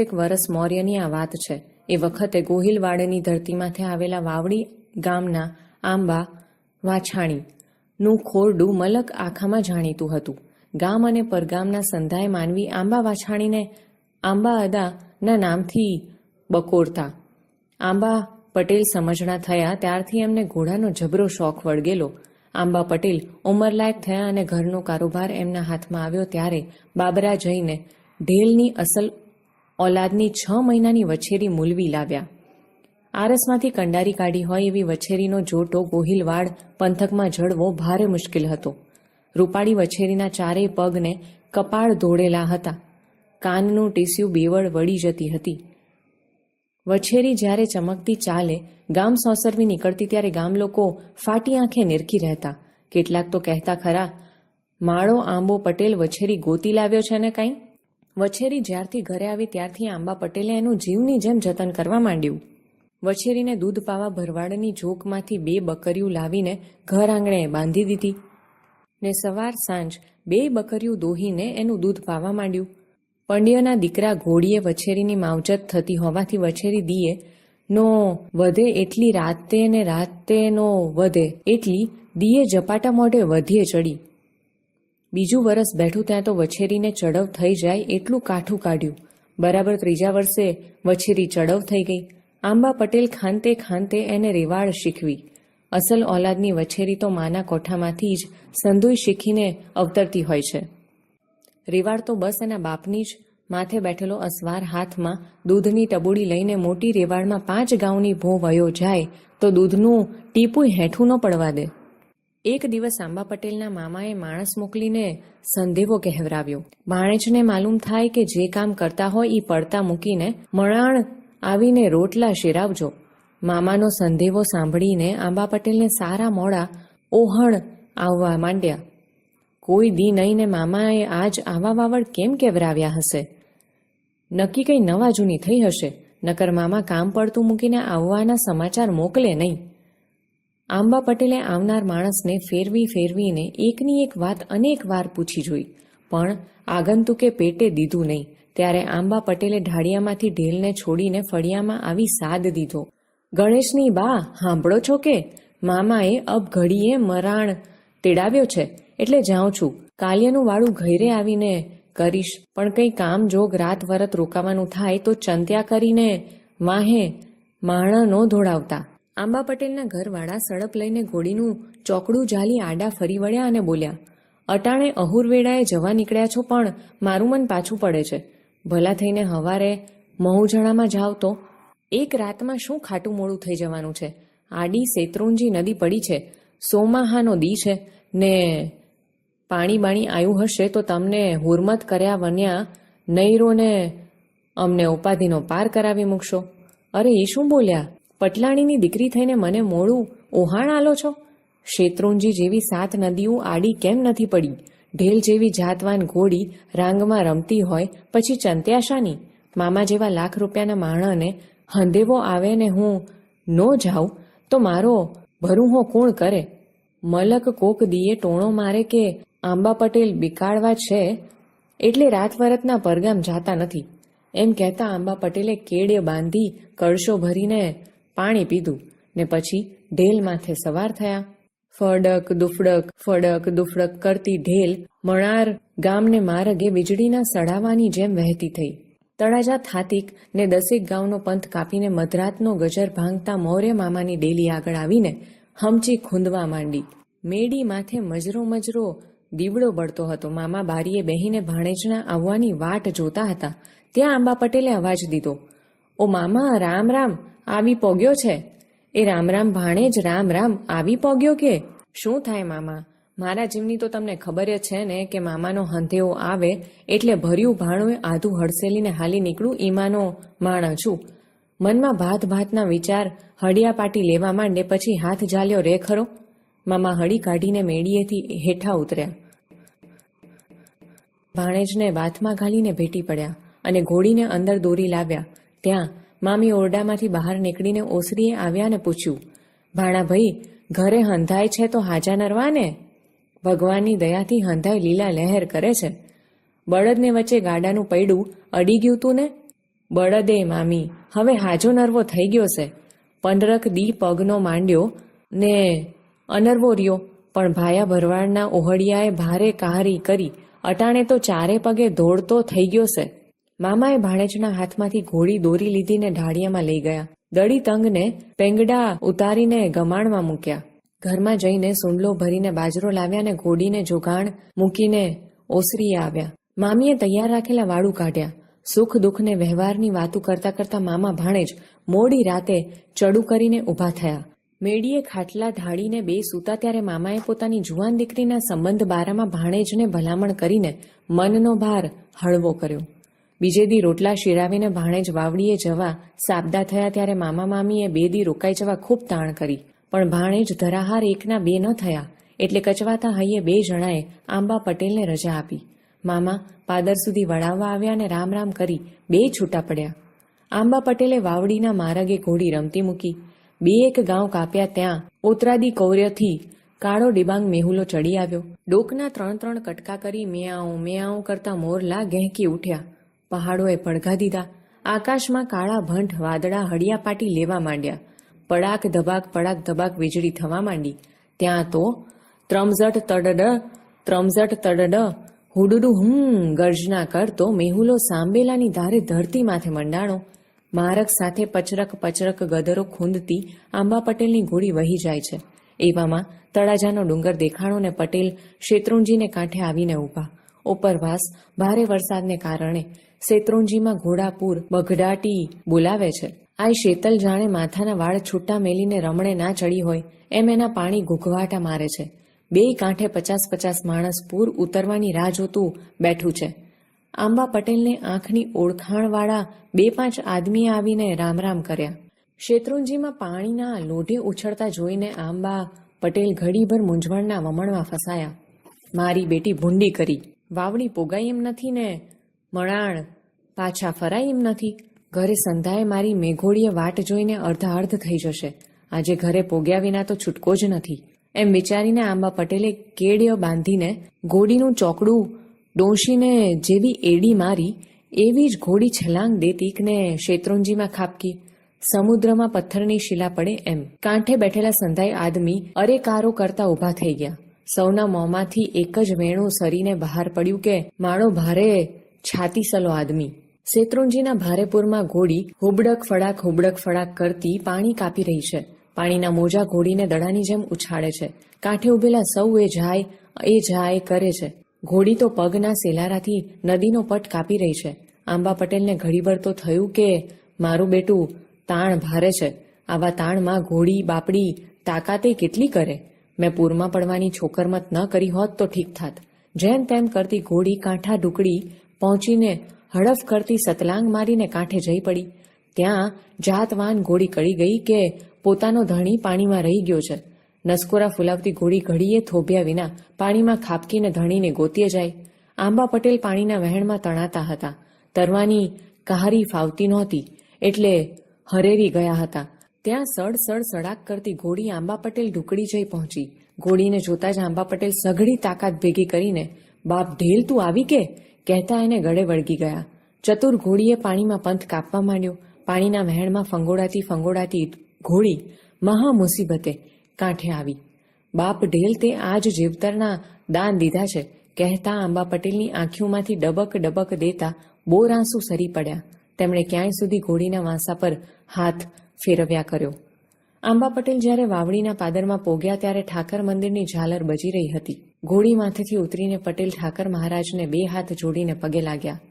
એક વરસ મૌર્યની આ વાત છે. એ વખતે ગોહિલવાડની ધરતીમાંથી આવેલા વાવડી ગામના આંબા વાછાણી નું ખોરડું મલક આખામાં જાણીતું હતું. ગામ અને પરગામના સંધાય માનવી આંબા વાછાણીને આંબા અદાના નામથી બકોરતા. આંબા પટેલ સમજણા થયા ત્યારથી એમને ઘોડાનો જબરો શોખ વળગેલો. આંબા પટેલ ઉંમરલાયક થયા અને ઘરનો કારોબાર એમના હાથમાં આવ્યો ત્યારે બાબરા જઈને ઢેલની અસલ ઓલાદની છ મહિનાની વછેરી મૂલવી લાવ્યા. આરસમાંથી કંડારી કાઢી હોય એવી વછેરીનો જોટો, ગોહિલવાડ, પંથકમાં જડવો ભારે મુશ્કેલ હતો. રૂપાળી વછેરીના ચારેય પગને કપાળ ધોળેલા હતા. કાનનું ટીસ્યુ બેવળ વળી જતી હતી. વછેરી જ્યારે ચમકતી ચાલે, ગામ સોસરવી નીકળતી ત્યારે ગામ લોકો ફાટી આંખે નિરખી રહેતા. કેટલાક તો કહેતા ખરા, માળો આંબો પટેલ વછેરી ગોતી લાવ્યો છે ને કાંઈ? વછેરી જ્યારથી ઘરે આવી ત્યારથી આંબા પટેલે એનું જીવની જેમ જતન કરવા માંડ્યું. વછેરીને દૂધ પાવા ભરવાડની જોકમાંથી બે બકરીયું લાવીને ઘર આંગણે બાંધી દીધી ને સવાર સાંજ બે બકરીયું દોહીને એનું દૂધ પાવા માંડ્યું. પંડ્યના દીકરા ઘોડીએ વછેરીની માવજત થતી હોવાથી વછેરી દીએ, નો, વધે એટલી રાતે ને રાતે નો, વધે. એટલી દીએ જપાટા મોઢે વધીએ ચડી. બીજું વરસ બેઠું ત્યાં તો વછેરીને ચડવ થઈ જાય એટલું કાઠું કાઢ્યું. બરાબર ત્રીજા વર્ષે વછેરી ચડવ થઈ ગઈ. આંબા પટેલ ખાંતે ખાંતે એને રેવાડ શીખવી. અસલ ઓલાદની વછેરી તો માના કોઠામાંથી જ સંધુઈ શીખીને અવતરતી હોય છે. રેવાડ તો બસ એના બાપની જ. માથે બેઠેલો અસવાર હાથમાં દૂધની ટબુડી લઈને મોટી રેવાડમાં પાંચ ગાઉની ભો વયો જાય તો દૂધનું ટીપુય હેઠું ન પડવા દે. એક દિવસ આંબા પટેલના મામાએ માણસ મોકલીને સંદેવો કહેવરાવ્યો. માણેજને માલુમ થાય કે જે કામ કરતા હોય એ પડતા મૂકીને મણાણ આવીને રોટલા શેરાવજો. મામાનો સંદેવો સાંભળીને આંબા પટેલને સારા મોડા ઓહણ આવવા માંડ્યા. કોઈ દી નહીં ને મામાએ આજ આવા વાવડ કેમ કેવરાવ્યા હશે? નક્કી કંઈ નવા જૂની થઈ હશે? નકર મામા કામ પડતું મૂકીને આવવાના સમાચાર મોકલે નહીં. આંબા પટેલે આવનાર માણસને ફેરવી ફેરવીને એકની એક વાત અનેક વાર પૂછી જોઈ. પણ આગંતુકે પેટે દીધું નહીં. ત્યારે આંબા પટેલે ઢાળિયામાંથી ઢેલને છોડીને ફળિયામાં આવી સાદ દીધો. ગણેશની બા, સાંભળો છો કે? મામાએ અબઘડીએ મરાણ તેડાવ્યો છે, એટલે જાઉં છું. કાલિયાનું વાળું ઘરે આવીને કરીશ. પણ કંઈ કામ જોગ રાત વરત રોકાવાનું થાય તો ચંત્યા કરીને વાહે માણા ન ધોડાવતા આંબા પટેલના ઘરવાળા સડપ લઈને ઘોડીનું ચોકડું જાલી આડા ફરી વળ્યા અને બોલ્યા, અટાણે અહુરવેડાએ જવા નીકળ્યા છો પણ મારું મન પાછું પડે છે. ભલા થઈને હવારે મહુજણામાં જાવ તો. એક રાતમાં શું ખાટું મોડું થઈ જવાનું છે? આડી શેત્રુંજી નદી પડી છે. સોમાહાનો દી છે. ને પાણી બાણી આવ્યું હશે તો તમને હુરમત કર્યા વન્યા નૈરોને અમને ઉપાધિનો પાર કરાવી મૂકશો. અરે એ શું બોલ્યા? પટલાણીની દીકરી થઈને મને મોડું ઓહાણ આલો છો? શેત્રુંજી જેવી સાત નદીઓ આડી કેમ નથી પડી? ઢેલ જેવી જાતવાન ઘોડી રાંગમાં રમતી હોય પછી ચંત્યાશાની? મામા જેવા લાખ રૂપિયાના માણસને હંધેવો આવે ને હું નો જાઉં, તો મારો ભરું હો કોણ કરે? મલક કોક દીએ ટોણો મારે કે આંબા પટેલ બિકાળવા છે? એટલે રાત વરતના પરગામ જાતા નથી. એમ કહેતા આંબા પટેલે કેડે બાંધી કળશો ભરીને પાણી પીધું ને પછી ઢેલ માથે સવાર થયા. ફડક, દુફડક ફડક, દુફડક કરતી ઢેલ મણાર ગામને માર્ગે વીજળીના સડાવાની જેમ વહેતી થઈ. તળાજા થાતિક ને દસેક ગામનો પંથ કાપીને મધરાતનો ગજર ભાંગતા મૌર્ય મામાની ડેલી આગળ આવીને હમચી ખૂંદવા માંડી. મેડી માથે મજરો મજરો દીવડો બળતો હતો. મામા બારીએ બેહીને ભાણેજના આવવાની વાટ જોતા હતા. ત્યાં આંબા પટેલે અવાજ દીધો, ઓ મામા, રામ રામ આવી પોગ્યો છે? એ રામ રામ ભાણેજ રામ રામ આવી પોગ્યો કે? શું થાય મામા? મારા જીવની તો તમને ખબર જ છે ને કે મામાનો હંધેવો આવે એટલે ભર્યું ભાણું આધું હડસેલીને હાલી નીકળું ઈમાનો માણા છું. મનમાં ભાત ભાતના વિચાર હડિયા પાટી લેવા માંડે પછી હાથ ઝાલ્યો રે ખરો? મામા હળી કાઢીને મેડીએથી હેઠા ઉતર્યા. ભાણેજને બાથમાં ઘાલીને ભેટી પડ્યા અને ઘોડીને અંદર દોરી લાવ્યા. ત્યાં મામી ઓરડામાંથી બહાર નીકળીને ઓસરીએ આવ્યા ને પૂછ્યું ભાણા ભાઈ ઘરે હંધાય છે તો હાજા નરવાને? ભગવાનની દયાથી હંધાય લીલા લહેર કરે છે. બળદને વચ્ચે ગાડાનું પૈડું અડી ગયું તું ને? બળદે મામી, હવે હાજો નરવો થઈ ગયો છે. પંડરક દી પગનો માંડ્યો ને અનરવો રહ્યો, પણ ભાયા ભરવાડના ઓહળિયાએ ભારે કાહરી કરી, અટાણે તો ચારે પગે ધોળતો થઈ ગયો છે. મામાએ ભાણેજના હાથમાંથી ઘોડી દોરી લીધીને ઢાળિયામાં લઈ ગયા. દડી તંગને પેંગડા ઉતારીને ગમાણમાં મૂક્યા. ઘરમાં જઈને સુંડલો ભરીને બાજરો લાવ્યા ને ઘોડીને જોગાણ મૂકીને ઓસરીએ આવ્યા. મામીએ તૈયાર રાખેલા વાળું કાઢ્યા. સુખ દુઃખને વ્યવહારની વાતો કરતા કરતા મામા ભાણેજ મોડી રાતે ચડું કરીને ઊભા થયા. મેડીએ ખાટલા ઢાળીને બે સૂતા ત્યારે મામાએ પોતાની જુવાન દીકરીના સંબંધ બારામાં ભાણેજને ભલામણ કરીને મનનો ભાર હળવો કર્યો. બીજે દી રોટલા શિરાવીને ભાણેજ વાવડીએ જવા સાબદા થયા ત્યારે મામા મામીએ બે દી રોકાઈ જવા ખૂબ તાણ કરી. પણ ભાણેજ ધરાહાર એકના બે ન થયા, એટલે કચવાતા હૈયે બે જણાએ આંબા પટેલને રજા આપી. મામા પાદર સુધી વળાવવા આવ્યા અને રામ રામ કરી બે છૂટા પડ્યા. આંબા પટેલે વાવડીના મારગે ઘોડી રમતી મૂકી. બે એક ગાંવ કાપ્યા ત્યાં ઓતરાદી કૌર્યથી કાળો ડિબાંગ મેહુલો ચડી આવ્યો. ડોકના ત્રણ ત્રણ કટકા કરી મેયાઉં આવું કરતા મોરલા ગહેકી ઉઠ્યા. પહાડોએ પડઘા દીધા. આકાશમાં કાળા ભંઠ, વાદળા, હળિયા પાટી લેવા માંડ્યા. પડાક ધબાક પડાક ધબાક વીજળી થવા માંડી. ત્યાં તો ત્રમઝટ તડડ ત્રમઝટ તડડ, હુડુડુ હમ ગર્જના કરતો મેહુલો સાંબેલાની ધારે ધરતી માથે મંડાણો. મારક સાથે પચરક પચરક ગદરો ખૂંદતી આંબા પટેલની ઘોડી વહી જાય છે. એવામાં તળાજાનો ડુંગર દેખાણો ને પટેલ, શેત્રુંજીને કાંઠે આવીને ઊભા. ઉપરવાસ ભારે વરસાદને કારણે શેત્રુંજીમાં ઘોડાપુર બઘડાટી બોલાવે છે. આય શેતલ જાણે માથાના વાળ છૂટા મેલીને રમણે ના ચડી હોય એમ એના પાણી ઘૂઘવાટા મારે છે. બે કાંઠે પચાસ પચાસ માણસ પૂર ઉતરવાની રાહ જોતું બેઠું છે. આંબા પટેલને આંખની ઓળખાણવાળા બે પાંચ આદમીએ આવીને રામ રામ કર્યા. શેત્રુંજીમાં પાણીના લોઢે ઉછળતા જોઈને આંબા પટેલ ઘડીભર મૂંઝવણના વમણમાં ફસાયા. મારી બેટી ભૂંડી કરી. વાવડી પોગાઈ એમ નથી ને, મણાણ, પાછા ફરાય એમ નથી. ઘરે સંધાએ મારી મેઘોડીએ વાટ જોઈને અર્ધા અર્ધ થઈ જશે. આજે ઘરે પોગ્યા વિના તો છૂટકો જ નથી. એમ વિચારીને આંબા પટેલે કેડિયો બાંધીને ઘોડીનું ચોકડું ડોંશીને જેવી એડી મારી, એવી જ ઘોડી છલાંગ દેતીકને શેત્રુંજીમાં ખાપકી. સમુદ્રમાં પથ્થરની શિલા પડે એમ. કાંઠે બેઠેલા સંધાઈ આદમી અરેકારો કરતા ઊભા થઈ ગયા. સૌના મોંમાંથી એક જ વેણું સરીને બહાર પડ્યું કે, માણો ભારે છાતીસલો આદમી. શેત્રુંજીના ભારેપુરમાં ઘોડી હુબડક ફડાક હુબડક ફડાક કરતી પાણી કાપી રહી છે. પાણીના મોજા ઘોડીને દડાની જેમ ઉછાળે છે. કાંઠે ઉભેલા સૌ એ જાય એ જાય, કરે છે. ઘોડી તો પગના સેલારાથી નદીનો પટ કાપી રહી છે. આંબા પટેલને ઘડીભર તો થયું કે, મારું બેટું તાણ ભારે છે. આવા તાણમાં ઘોડી બાપડી તાકાતે કેટલી કરે? મેં પૂરમાં પડવાની છોકરમત ન કરી હોત તો ઠીક થાત. જેમ તેમ કરતી ઘોડી કાંઠા ઢુકડી પહોંચીને હડફ કરતી સતલાંગ મારીને કાંઠે જઈ પડી. ત્યાં જાતવાન ઘોડી કળી ગઈ કે પોતાનો ધણી પાણીમાં રહી ગયો છે. નસકોરા ફુલાવતી ઘોડી ઘડીએ થોભ્યા વિના પાણીમાં ખાપકીને ધણીને ગોતીએ જાય. આંબા પટેલ પાણીના વહેણમાં તણાતા હતા. તરવાની કહારી ફાવતી નહોતી, એટલે હરેરી ગયા હતા. ત્યાં સડ સડ સડાક કરતી ઘોડી આંબા પટેલ ઢુકડી જઈ પહોંચી. ઘોડીને જોતા જ આંબા પટેલ સઘળી તાકાત ભેગી કરીને, બાપ, ઢેલ તું આવી કે? કહેતા એને ગળે વળગી ગયા. ચતુર ઘોડીએ પાણીમાં પંથ કાપવા માંડ્યો. પાણીના વહેણમાં ફંગોડાતી ફંગોડાતી ઘોડી મહા મુસીબતે કાંઠે આવી. બાપ, ઢેલ તે આજ જીવતરના દાન દીધા છે, કહેતા આંબા પટેલની આંખીઓમાંથી ડબક ડબક દેતા બોર આંસુ સરી પડ્યા. તેમણે ક્યાંય સુધી ઘોડીના વાંસા પર હાથ ફેરવ્યા કર્યો. આંબા પટેલ જ્યારે વાવડીના પાદરમાં પોગ્યા ત્યારે ઠાકર મંદિરની ઝાલર બજી રહી હતી. ઘોડી માથેથી ઉતરીને પટેલ ઠાકર મહારાજને બે હાથ જોડીને પગે લાગ્યા.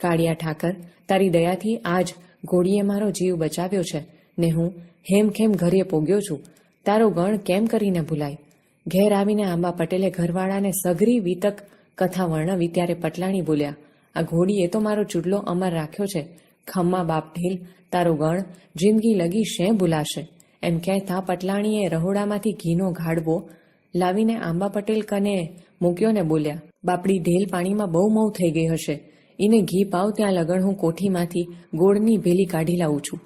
કાળિયા ઠાકર, તારી દયાથી આજ ઘોડીએ મારો જીવ બચાવ્યો છે ને હું હેમખેમ ઘરે પોગ્યો છું. તારો ગણ કેમ કરીને ભૂલાય ઘેર આવીને આંબા પટેલે ઘરવાળાને સઘરી વિતક કથા વર્ણવી ત્યારે પટલાણી બોલ્યા, આ ઘોડીએ તો મારો ચૂડલો અમર રાખ્યો છે. ખમ્મા બાપ ઢીલ, તારો ગણ જિંદગી લગી શેં ભૂલાશે? એમ કહેતા પટલાણીએ રહોડામાંથી ઘીનો ઘાડવો લાવીને આંબા પટેલ કને મૂક્યો ને બોલ્યા, બાપડી ઢેલ પાણીમાં બહુ મઉ થઈ ગઈ હશે. એને ઘી પાવ ત્યાં લગણ હું કોઠીમાંથી ગોળની ભેલી કાઢી લાવું છું.